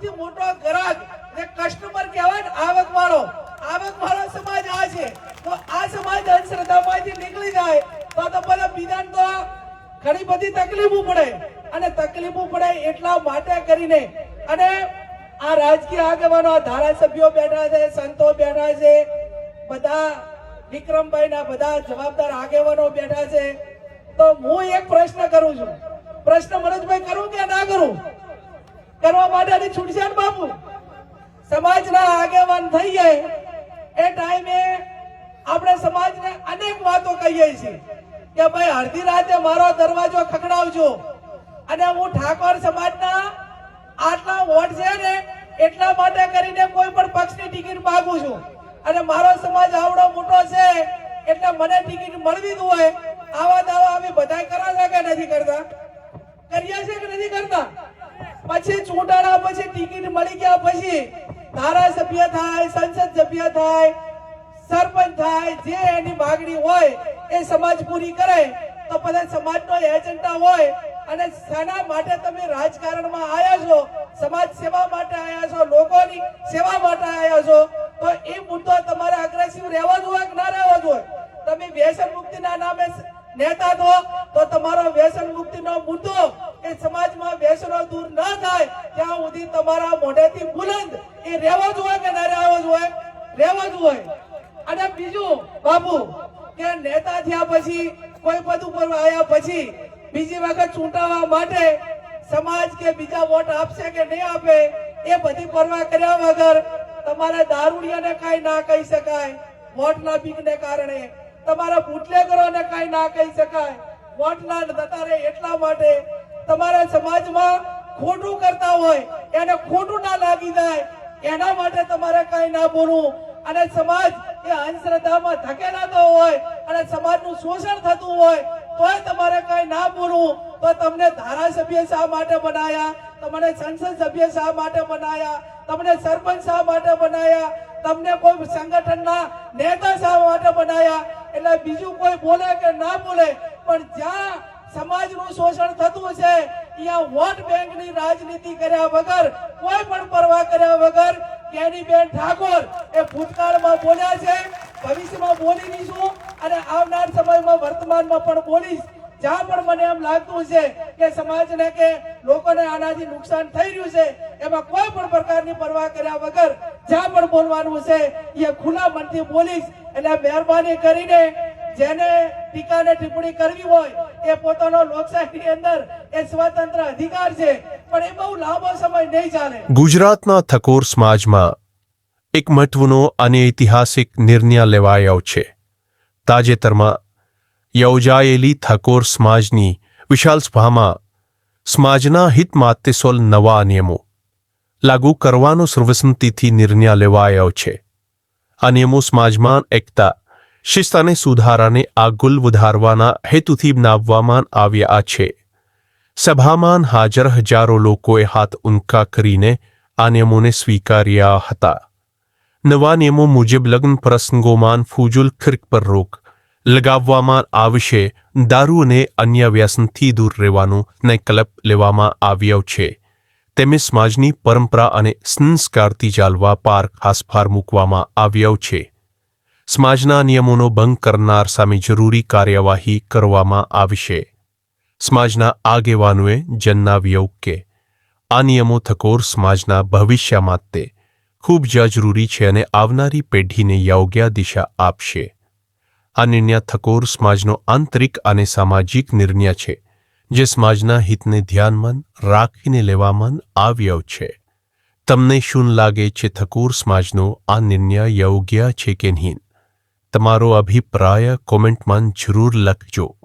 સૌથી મોટો ગ્રાહક જે કસ્ટમર કહેવાય ને આવક વાળો આવક વાળો સમાજ આ છે. તો આ સમાજ અંધશ્રદ્ધામાંથી નીકળી જાય, તો તો બધા બીજાને તો ઘણી બધી તકલીફો પડે. અને તકલીફો પડે એટલા માટે કરીને. અને આ રાજકીય આગેવાનો ધારાસભ્યો બેઠા છે, સંતો બેઠા છે, બધા વિક્રમભાઈ ના બધા જવાબદાર આગેવાનો બેઠા છે. તો હું એક પ્રશ્ન કરું છું. પ્રશ્ન મનોજભાઈ, કરું કે ના કરું? કરવા માટેની છૂટશે બાપુ? સમાજના આગેવાન થઈએ એ ટાઈમે આપણે સમાજને અનેક વાતો કહીએ છીએ કે ભાઈ અડધી રાતે મારો દરવાજો ખખડાવજો. અને હું ઠાકોર સમાજના આટલા વોટ છે ને, એટલા માટે કરીને કોઈ પણ પક્ષની ટિકિટ માગું છું. અને મારો સમાજ આવડો મોટો છે, એટલે મને ટિકિટ મળવી જ હોય. આવા દાવા અમે બધા કરા છે કે નથી કરતા? કરીએ છીએ કે નથી કરતા? પછી ચૂંટાણા પછી ટિકિટ મળી ગયા પછી ધારાસભ્ય થાય, સંસદ સભ્ય થાય, સરપંચ થાય, જે એની માગણી હોય એ સમાજ પૂરી કરે, તો બધા સમાજનો એજન્ડા હોય અને શાના માટે તમે રાજકારણમાં આવ્યા છો, સમાજ સેવા માટે આવ્યા છો, લોકોની સેવા માટે આવ્યા છો, તો એ મુદ્દો તમારે અગ્રેસિવ રહેવા જોઈએ કે ના રહેવા જોઈએ તમે વ્યસન મુક્તિના નામે નેતા છો તો તમારો વ્યસન મુક્તિનો મુદ્દો એ સમાજમાં વ્યસનો દૂર ન થાય. ત્યાં સુધી તમારા મોઢેથી બુલંદ. એ રહેવો હોય કે ના રહેવો જોઈએ રહેવો હોય. અને બીજું, બાપુ, કે નેતા થયા પછી, કોઈ પદ ઉપર આવ્યા પછી, બીજી વખત ચૂંટાવા માટે સમાજ કે બીજા વોટ આપશે કે નહીં આપે, એ બધી પરવા કર્યા વગર તમારા દારૂડિયાને કાંઈ ના કહી શકાય. વોટના બીકને કારણે તમારા બુટલેગરોને કાંઈ ના કહી શકાય. વોટના થતા રહે એટલા માટે તમારા સમાજમાં ખોટું કરતા હોય, એને ખોટું ના લાગી જાય, એના માટે તમારે કાંઈ ના બોલવું. અને સમાજ એ અંધશ્રદ્ધામાં ધકેલાતો હોય, અને સમાજનું શોષણ થતું હોય, તોય તમારે કાંઈ ના બોલવું. તો તમને ધારાસભ્ય શા માટે બનાયા? તમને સંસદ સભ્ય શા માટે બનાયા? તમને સરપંચ શા માટે બનાયા? તમને કોઈ સંગઠનના નેતા શા માટે બનાયા? એટલે બીજું કોઈ બોલે કે ના બોલે, પણ જ્યાં સમાજનું શોષણ થતું છે અહીંયા વોટ બેંકની રાજનીતિ કર્યા વગર, કોઈ પણ પરવા કર્યા વગર કેનીબેન ઠાકોર એ ભૂતકાળમાં બોલ્યા છે, ભવિષ્યમાં બોલી દઈશું અને આવનાર સમયમાં વર્તમાનમાં પણ બોલીશ. જ્યાં પણ મને એમ લાગતું છે કે સમાજને કે લોકોને આનાથી નુકસાન થઈ રહ્યું છે, એમાં કોઈ પણ પ્રકારની પરવા કર્યા વગર જ્યાં પણ બોલવાનું છે, એ ખુલ્લા મનથી બોલીશ. એટલે મહેરબાની કરીને જેને ટીકા ને ટિપ્પણી કરવી હોય, એ પોતાનો લોકશાહીની અંદર એ સ્વતંત્ર અધિકાર છે, પણ એ બહુ લાંબો સમય નહીં ચાલે. ગુજરાતના ઠકોર સમાજમાં એક મહત્વનો અને ઐતિહાસિક નિર્ણય લેવાયો છે. તાજેતરમાં યોજાયેલી ઠકોર સમાજની વિશાળ સભામાં સમાજના હિત માટે નવા નિયમો લાગુ કરવાનો સર્વસંમતિથી નિર્ણય લેવાયો છે. આ નિયમો સમાજમાં એકતા. શિસ્ત અને સુધારાને આગુલ વધારવાના હેતુથી બનાવવામાં આવ્યા છે. સભામાં હાજર હજારો લોકોએ હાથ ઊંકા કરીને આ નિયમોને સ્વીકાર્યા હતા. નવા નિયમો મુજબ લગ્ન પ્રસંગોમાં ફૂજુલ ખર્ચ પર રોક લગાવવામાં આવશે, દારૂ અને અન્ય વ્યસનથી દૂર રહેવાનું ને કલપ લેવામાં આવ્યો છે. તેમજ સમાજની પરંપરા અને સંસ્કારથી ચાલવા પાર ખાસ મૂકવામાં આવ્યો છે. સમાજના નિયમોનો ભંગ કરનાર સામે જરૂરી કાર્યવાહી કરવામાં આવશે. સમાજના આગેવાનોએ જણાવ્યું કે આ નિયમો થકોર સમાજના ભવિષ્ય માટે ખૂબ જ જરૂરી છે અને આવનારી પેઢીને યોગ્ય દિશા આપશે. આ નિર્ણય થકોર સમાજનો આંતરિક અને સામાજિક નિર્ણય છે. જે સમાજના હિતને ધ્યાનમાં રાખીને લેવામાં આવ્યો છે. તમને શું લાગે છે થકૂર સમાજનો આ નિર્ણય યોગ્ય છે કે નહીં? તમારો અભિપ્રાય કોમેન્ટમાં જરૂર લખજો.